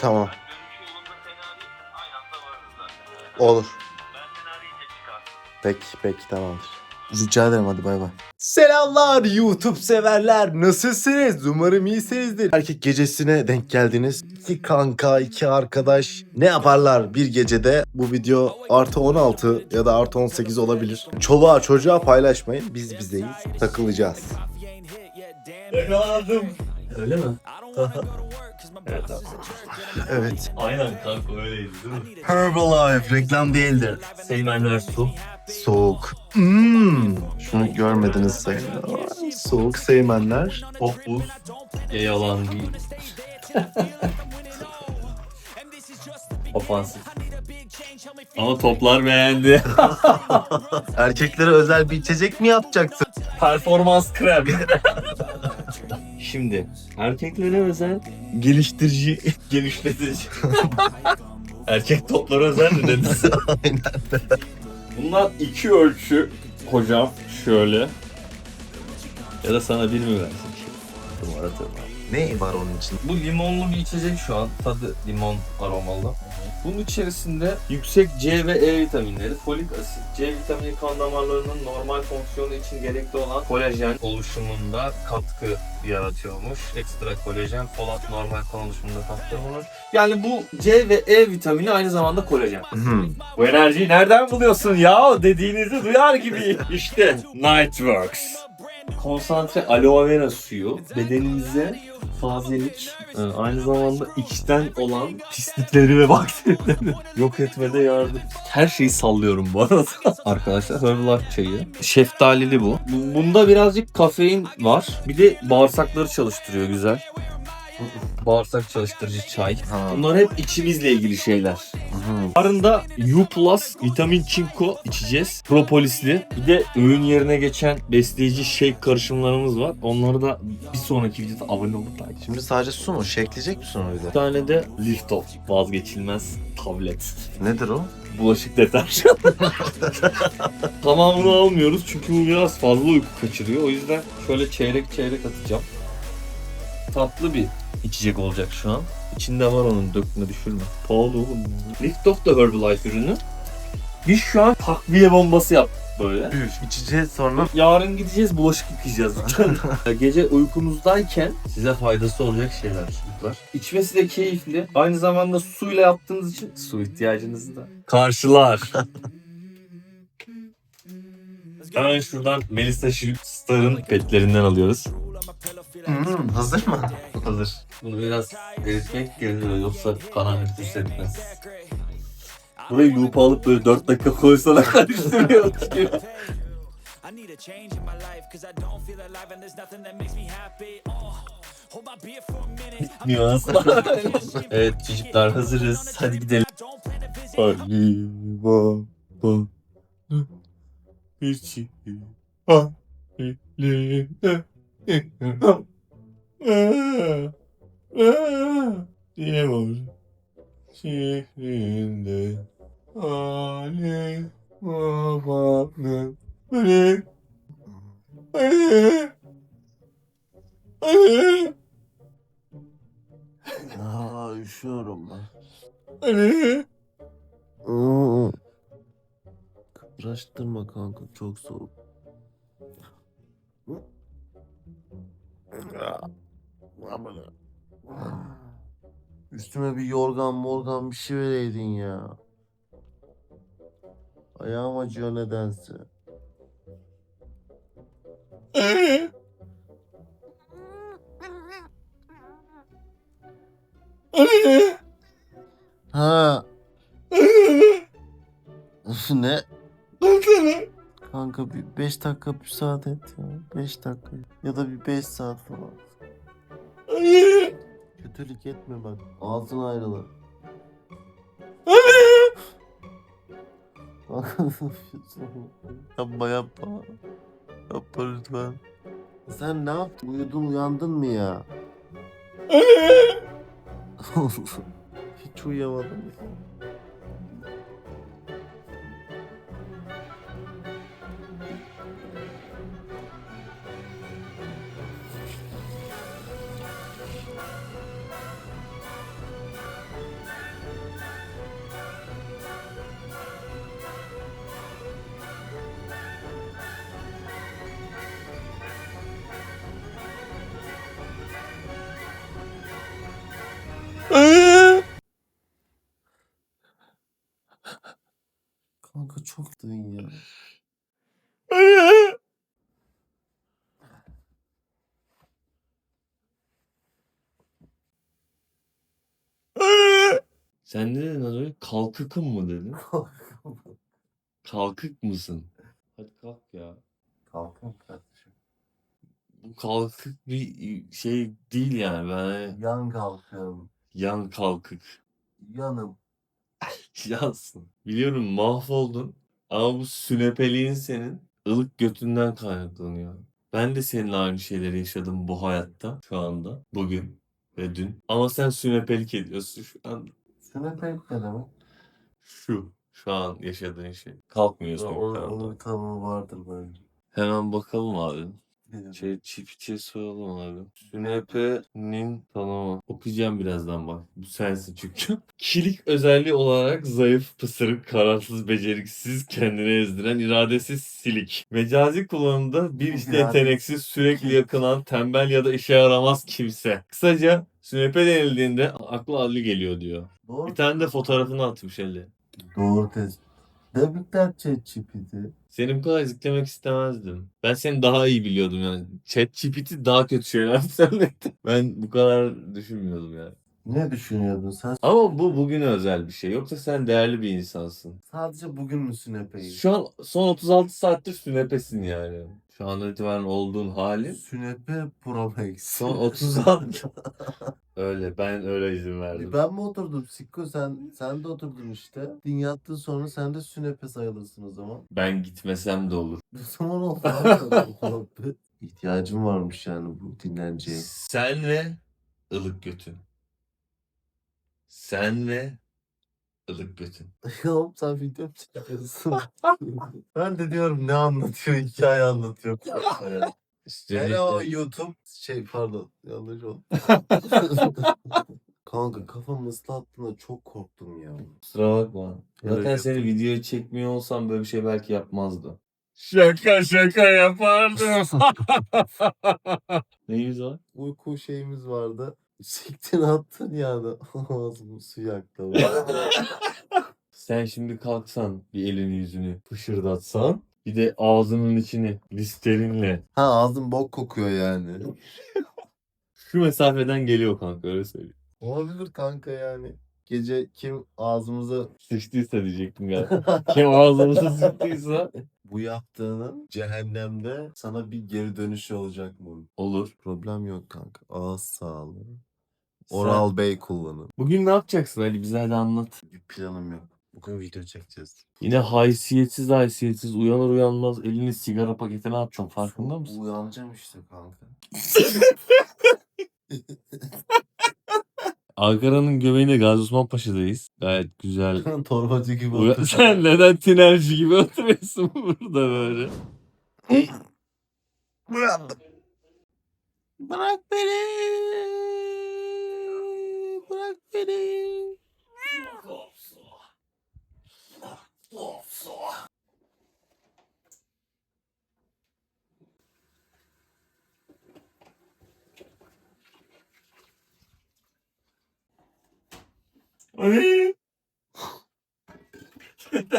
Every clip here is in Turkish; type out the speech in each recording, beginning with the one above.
Tamam. Zaten. Olur. Peki peki tamamdır. Rica ederim hadi bay bay. Selamlar YouTube severler. Nasılsınız? Umarım iyisinizdir. Erkek gecesine denk geldiniz. İki kanka, iki arkadaş ne yaparlar bir gecede? Bu video artı 16 ya da artı 18 olabilir. Çoluğa çocuğa paylaşmayın. Biz bizeyiz. Takılacağız. Yakaladım. Öyle mi? Evet abi. Evet. Aynen kanka öyleydi değil mi? Herbalife reklam değildir. Seymenler su. Soğuk. Hmm. Şunu görmediniz sayın. Soğuk seymenler. Çok buz. E yalan değil. Ofansif. Ama toplar beğendi. Erkeklere özel bir içecek mi yapacaksın? Performans krem. Şimdi erkeklere özel geliştirici, geliştirici. Erkek toplara özel mi dediniz? Aynen. Bunlar iki ölçü hocam şöyle. Ya da sana bir mi versin? Numara. Ne var onun için? Bu limonlu bir içecek şu an. Tadı limon aromalı. Bunun içerisinde yüksek C ve E vitaminleri, folik asit, C vitamini kan damarlarının normal fonksiyonu için gerekli olan kolajen oluşumunda katkı yaratıyormuş. Ekstra kolajen, folat normal kan oluşumunda katkı bulunur. Yani bu C ve E vitamini aynı zamanda kolajen. Hmm. Bu enerjiyi nereden buluyorsun ya dediğinizi duyar gibi. İşte Nightworks. Konsantre aloe vera suyu bedenimize tazelik, e, aynı zamanda içten olan pislikleri ve bakterileri yok etmede yardım. Her şeyi sallıyorum bu arada. Arkadaşlar Herbalife çayı. Şeftalili bu. Bu- Bunda birazcık kafein var. Bir de bağırsakları çalıştırıyor güzel. Bağırsak çalıştırıcı çay. Ha. Bunlar hep içimizle ilgili şeyler. Yarında U Plus vitamin çinko içeceğiz. Propolisli. Bir de öğün yerine geçen besleyici shake karışımlarımız var. Onları da bir sonraki videoda abone olup takip Şimdi sadece su mu? Şekleyecek misin onu bir Bir de? tane de Lift Off vazgeçilmez tablet. Nedir o? Bulaşık deterjanı. Tamamını almıyoruz çünkü bu biraz fazla uyku kaçırıyor. O yüzden şöyle çeyrek çeyrek atacağım. Tatlı bir içecek olacak şu an. İçinde var onun dökme düşürme. Pahalı oğlum. Lift Off da Herbalife ürünü. Biz şu an takviye bombası yaptık böyle. Üf, içeceğiz sonra. Yarın gideceğiz bulaşık yıkayacağız. Gece uykunuzdayken size faydası olacak şeyler çocuklar. İçmesi de keyifli. Aynı zamanda suyla yaptığınız için su ihtiyacınızı da karşılar. Hemen şuradan Melissa Star'ın petlerinden alıyoruz. Hmm, hazır mı? Hazır. Bunu biraz eritmek gerekiyor yoksa kana nefes etmez. Burayı loop'a alıp böyle 4 dakika koysana karıştırıyor. I need a change in my life cause I don't feel alive and there's nothing that makes me happy. Oh, hold my beer for a minute. Evet çocuklar hazırız. Hadi gidelim. plan to visit. Ali Halinde Diyor şehrinde Ali Baba'nın Ali Ali Ali Aa, üşüyorum ben. Ali. Kıpraştırma kanka çok soğuk. Üstüme bir yorgan morgan bir şey vereydin ya. Ayağım acıyor nedense. Ha. ne? Ali Kanka bir 5 dakika müsaade et ya. 5 dakika. Ya da bir 5 saat falan. Ali Kötülük etme bak. Ağzın ayrılır. Yapma yapma. Yapma lütfen. Sen ne yaptın? Uyudun uyandın mı ya? Hiç uyuyamadım. Kanka Sen ne dedin az önce? Kalkıkım mı dedin? Kalkık mısın? Hadi kalk ya. Kalkın kardeşim. Bu kalkık bir şey değil yani. Ben Yan kalkıyorum. yan kalkık. Yanım. Yansın. Biliyorum mahvoldun. Ama bu sünepeliğin senin ılık götünden kaynaklanıyor. Ben de seninle aynı şeyleri yaşadım bu hayatta şu anda. Bugün ve dün. Ama sen sünepelik ediyorsun şu an. Sünepek ne demek? Şu. Şu an yaşadığın şey. Kalkmıyorsun. Onun, yukarıda. onun bir tanımı vardır bence. Hemen bakalım abi. Ne? Şey çiftçiye soralım abi. Sünepe'nin tanımı. Okuyacağım birazdan bak. Bu sensin çünkü. Kilik özelliği olarak zayıf, pısırık, kararsız, beceriksiz, kendine ezdiren, iradesiz, silik. Mecazi kullanımda bir işte yeteneksiz, sürekli yakınan, tembel ya da işe yaramaz kimse. Kısaca sünepe denildiğinde aklı Ali geliyor diyor. Doğru. Bir tane de fotoğrafını atmış Ali. Doğru tespit. Tebrikler ChatGPT. Seni bu kadar eziklemek istemezdim. Ben seni daha iyi biliyordum yani. ChatGPT daha kötü şeyler söyledi. Ben bu kadar düşünmüyordum yani. Ne düşünüyordun sen? Ama bu bugüne özel bir şey. Yoksa sen değerli bir insansın. Sadece bugün mü sünepeyi? Şu an son 36 saattir sünepesin yani. Şu an itibaren olduğun halin. Sünepe Pro Max. Son 36. öyle ben öyle izin verdim. Ben mi oturdum Sikko sen sen de oturdun işte. Din yattın sonra sen de sünepe sayılırsın o zaman. Ben gitmesem de olur. O zaman oldu. abi muhabbet. İhtiyacım varmış yani bu dinlenceye. Sen ve ılık götün. Sen ve ılık götün. Oğlum sen video mu çekiyorsun? ben de diyorum ne anlatıyor hikaye anlatıyor. Hello YouTube. Şey pardon yanlış oldu. Kanka kafamı ıslattığında çok korktum ya. Kusura bakma. Zaten Evet. seni videoya çekmiyor olsam böyle bir şey belki yapmazdı. Şaka şaka yapardım. Neyimiz var? Uyku şeyimiz vardı. Siktin attın yani. Ağzımı su yaktı. Sen şimdi kalksan bir elini yüzünü fışırdatsan bir de ağzının içini listerinle ha ağzım bok kokuyor yani. şu mesafeden geliyor kanka öyle söyleyeyim. Olabilir kanka yani. Gece kim ağzımıza Sıçtıysa diyecektim ya. Kim ağzımıza sıktıysa bu yaptığının cehennemde sana bir geri dönüşü olacak mı? olur. Problem yok kanka. Ağız sağlığı. Oral Bey kullanın. Bugün ne yapacaksın Ali bize hadi anlat. Bir planım yok. Bugün video çekeceğiz. Yine haysiyetsiz haysiyetsiz uyanır uyanmaz elini sigara paketine atacaksın farkında mısın? Uyanacağım işte kanka. Ankara'nın göbeğinde Gazi Osman Paşa'dayız. Gayet güzel. Torbacı gibi Uya-. Sen neden tinerci gibi oturuyorsun burada böyle? Uyandım. Bırak beni. Bırak beni. Ay.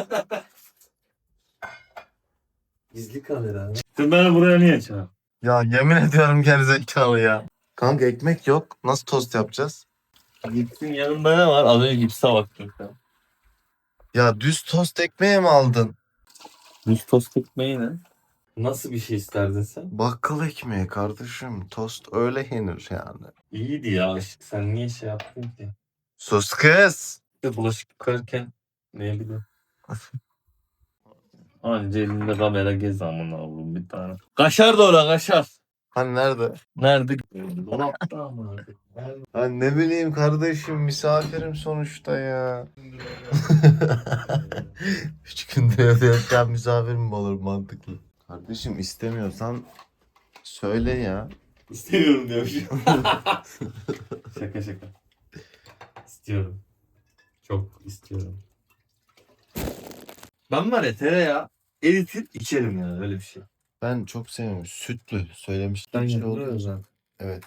Gizli kamera. Sen beni buraya niye çağırdın? Ya yemin ediyorum gerizekalı ya. Kanka ekmek yok. Nasıl tost yapacağız? Gitsin yanında ne var? Az önce gipse baktım. Ya düz tost ekmeği mi aldın? Düz tost ekmeği ne? Nasıl bir şey isterdin sen? Bakkal ekmeği kardeşim. Tost öyle yenir yani. İyiydi ya. Sen niye şey yaptın ki? Sus kız. İşte bulaşık yıkarken ne bileyim. Anca elinde kamera gez amına oğlum bir tane. Kaşar da orada kaşar. Hani nerede? Nerede? Dolapta ama. Nerede? Ha ne bileyim kardeşim misafirim sonuçta ya. Üç gündür evde yaşayan misafir mi olur mantıklı? Kardeşim istemiyorsan söyle ya. İstemiyorum diyormuşum. şaka şaka. İstiyorum. Çok istiyorum. Ben var ya tereyağı eritip içerim yani öyle bir şey. Ben çok seviyorum. Sütlü söylemiştim. Bir şey oldu. zaten. Evet.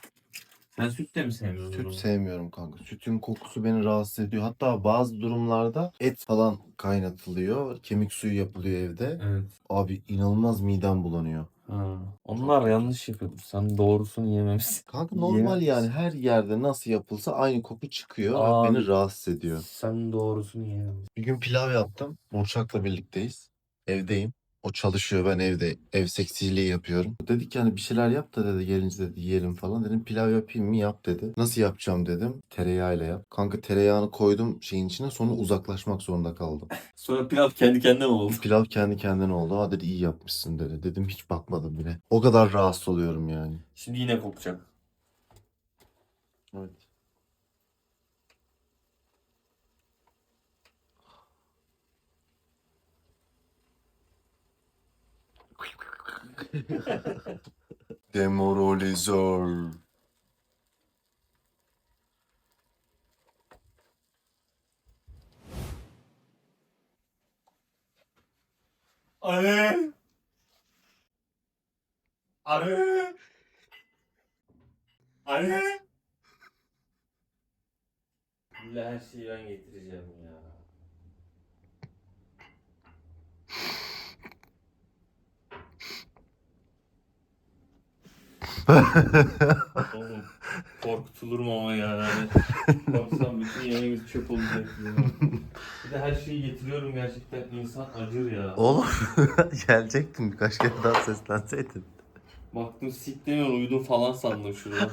Sen süt de mi sevmiyorsun? Süt sevmiyorum kanka. Sütün kokusu beni rahatsız ediyor. Hatta bazı durumlarda et falan kaynatılıyor. Kemik suyu yapılıyor evde. Evet. Abi inanılmaz midem bulanıyor. Ha. Onlar yanlış yapıyordur. Sen doğrusunu yememişsin. Kanka normal yani her yerde nasıl yapılsa aynı koku çıkıyor Abi. ve beni rahatsız ediyor. Sen doğrusunu yememişsin. Bir gün pilav yaptım. Burçak'la birlikteyiz. Evdeyim. O çalışıyor ben evde ev seksiliği yapıyorum. Dedik yani bir şeyler yap da dedi gelince dedi yiyelim falan. Dedim pilav yapayım mı yap dedi. Nasıl yapacağım dedim. Tereyağıyla yap. Kanka tereyağını koydum şeyin içine sonra uzaklaşmak zorunda kaldım. Sonra pilav kendi kendine mi oldu? Pilav kendi kendine oldu. Ha dedi iyi yapmışsın dedi. Dedim hiç bakmadım bile. O kadar rahatsız oluyorum yani. Şimdi yine kokacak. Evet. Demoralizör. Anne! Anne! Böyle her şeyi ben getireceğim ya. Oğlum korkutulurum ama yani. Korksam bütün yemeğimiz çöp olacak ya. Bir de her şeyi getiriyorum gerçekten insan acır ya. Oğlum gelecektin birkaç kere daha seslenseydin. Baktım siklemiyor uyudum falan sandım şurada.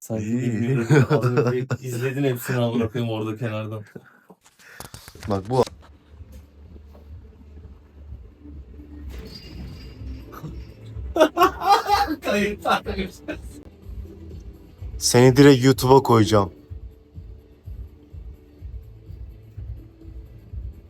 Sanki İyi. bilmiyorum. İzledin hepsini al bırakayım orada kenardan. Bak bu seni direkt YouTube'a koyacağım.